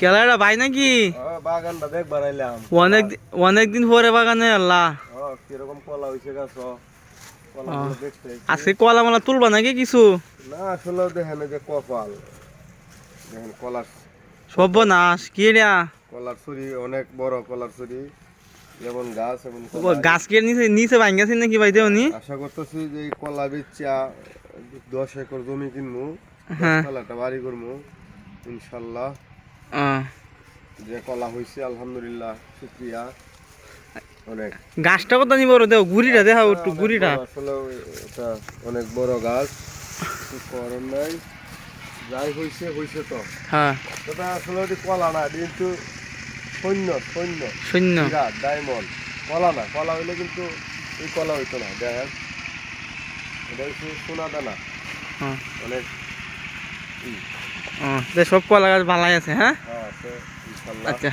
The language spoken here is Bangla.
কেলাটা ভাই নাকি? বাগানটা দেখ বানাইলাম। অনেক দি- পরে বাগানে আল্লাহ। কীরকম কলা হয়েছে গাছ আজকে কলা মালা তুলবা নাকি কিছু? না আসলে দেখেন যে কপাল। দেখেন কলার সর্বনাশ কি রে কলার ছুরি অনেক বড় কলার ছুরি। যেমন গাছ এমন গাছ কে নিচে নিচে ভাঙ্গাছি নাকি বাইতে উনি? আশা করতেছি যে এই কলা বেচা দশ একর জমি কিনবো হ্যাঁ। কলাটা বাড়ি করব ইনশাল্লাহ। যে কলা হয়েছে আলহামদুলিল্লাহ শুক্রিয়া। অনেক। গাছটা কত নিব দেও গুড়িটা দেখাও একটু গুড়িটা। আসলে এটা অনেক বড় গাছ। কিছু করার নাই। যাই হয়েছে হয়েছে তো। হ্যাঁ। এটা আসলে ওটি কলা না কিন্তু সৈন্য সৈন্য। হীরা ডায়মন্ড। কলা না কলা হইলে কিন্তু এই কলা হইতো না দেখেন। এটা হচ্ছে সোনা দানা। হ্যাঁ। অনেক। ও, সব কলা গাছ ভালাই আছে হ্যাঁ? হ্যাঁ আচ্ছা।